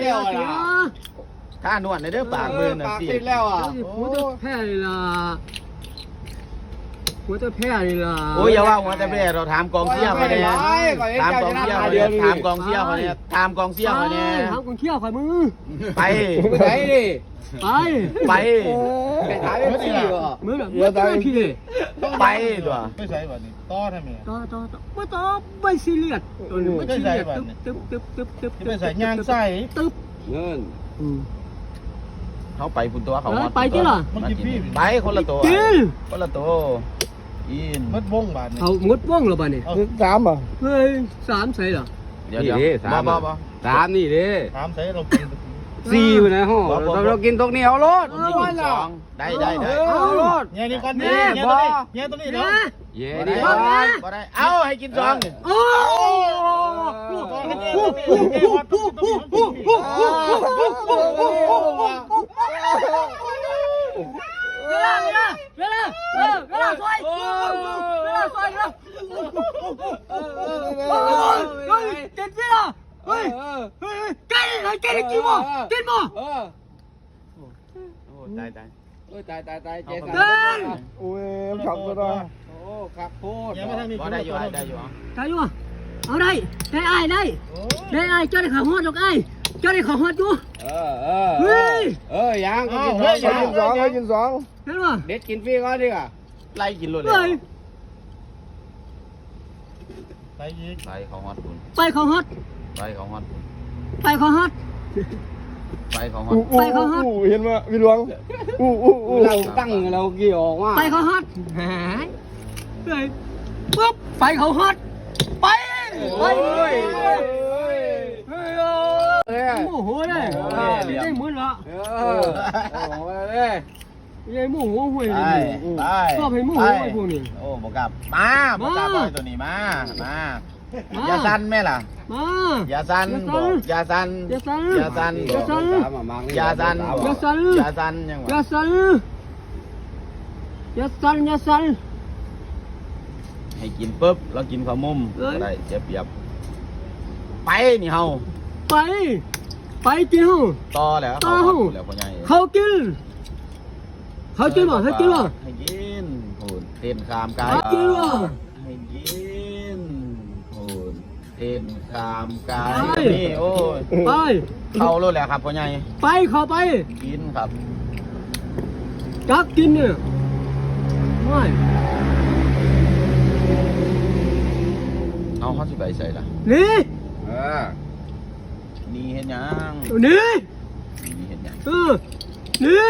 เดียวล่ะข้านวดในเด้อปากมือน่ะปากสิ ติดแล้วอะหัวจะแพ้เลยล่ะ หัวจะแพ้เลยล่ะโอ้ยอย่าว่าหัวแต่เบ้เราถามกองเชียร์เขาเนี่ยถามกองเชียร์เขาเนี่ยถามกองเชียร์เขาเนี่ยถามกองเชียร์เขาเนี่ยทำกองเที่ยวข่อยมือไปไปไหนดิไปไปไปหาเอฟซีเหรอมือแบบมือไม่พี่เลยไปตัวไม่ใช่แบบนี้ต่อทำไมต่อต่อต่อไม่ต่อไม่ซีเรียสตัวนี้ไม่ซีเรียสตึ๊บตึ๊บตึ๊บตึ๊บที่เป็นสายยางไส้ตึ๊บเงินอืมเขาไปพุ่นตัวเขาเออไปที่ล่ะมันกินพี่ไปคนละตัวกินคนละตัว กินมัดวงบาทนี่เอางดว่องเหรอบ้านี่สามอะเฮ้ยสามใส่เหรอเดี๋ยวเดี๋ยวนี่ดิบ่สาม บ่อะบ่สามนี่ดิถามใส่เรากิน สี่ไปไหนห้องเราเรากินตรงนี้เอารถคนที่กินสองได้ได้ได้เอารถเนี่ยนี่ก่อนเนี่ยเนี่ยตัวนี้เนี่ยตัวนี้เนาะเย่บ่ดิได้บ่ได้เอาให้กินสองนี่โอ้ก่อนเนี่ยตัวนี้เนี่ยวัดตัวนี้ตัวนี้เวลาเวลาเวลาเออเวลาซอยเวลาซอย ตายตายโอ้ยตายตายตายเจ๊เดิสามนโอ้ยขับก็ได้โอ้ขับโคตรยังไม่ทางนี้บ่ได้อยู่ได้อยู่ได้อยู่เอาได้ได้ไอ้ได้ได้ไอ้เจ้าได้ข้าวฮอดดอกไอ้เจ้าได้ข้าฮอดอยู่เออเออเฮ้ยเออยังกินสองกินสองเห็นบ่ะเด็ดกินฟรีก่อนดิอะไล่กินเลยเฮ้ย ใส่ยีกไปเขาฮอตคุณไปข้าวฮอดไปเขาฮอตคุณไปข้าวฮอดไปเขาฮอตไปข้าวฮอดเห็นว่าพี่หลวงอู้อู้อู้เราตั้งเรากี่ออกว่าไปข้าวฮอดหายเฮ้ยปุ๊บไปข้าวฮอดไปไปเฮ้ยเฮ้ยโมโหเลยได้หมื่นละเออโอ้โหเลย ยัยโมโหห่วยไปไปชอบให้โมโหไอ้พวกนี้ โอ้บ่กลับมาบ่กลับมาไปตัวนี้มามามา อย่าสั่นแม่ล่ะ มา อย่าสั่นบอกอย่าสั่นอย่าสั่นอย่าสั่นอย่าสั่น อย่าสั่นอย่าสั่น อย่าสั่นยังอย่าวะสั่นอย่าสั่นอย่าสั่น ให้กินปุ๊บแล้วกินข้าวมุมเอ้ยบ่ได้เสียเปรียบไปนี่เฮาไป ไปกิน ต่อแล้วต่อ เขาแล้วพ่อใหญ่ เขากิน เขากินบ่ให้กินบ่ให้กินโหดเต้นขามกายเขากินบ่ให้กินโหดเต้นขามกายไปนี่โอ้ยไป เข้ารถแล้วครับพ่อใหญ่ไปเข้าไป กินครับจักกินเนี่ยไม่เอาเขาสิไปใส่ล่ะหนี่เออนี่เห็นยังหนี่นี่เห็นยังเออหนี่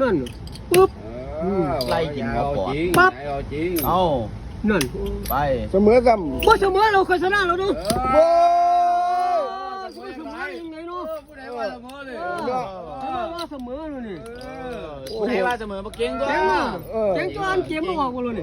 นี่เห็นยังนั่นปุ๊บไล่กินหัวปอดปั๊บ เอาจริงเอานั่นไปเสมอซ้บ่เสมอเราเคยชนะเราดูโอ้เสมอยังไงเนาะผู้ใดว่าละเมอเลยว่าเสมอเลยนี่ผู้ใดว่าเสมอมาเก่งก็เจ๋งอะเจ๋งจนเกมมาออกมาเลยนี่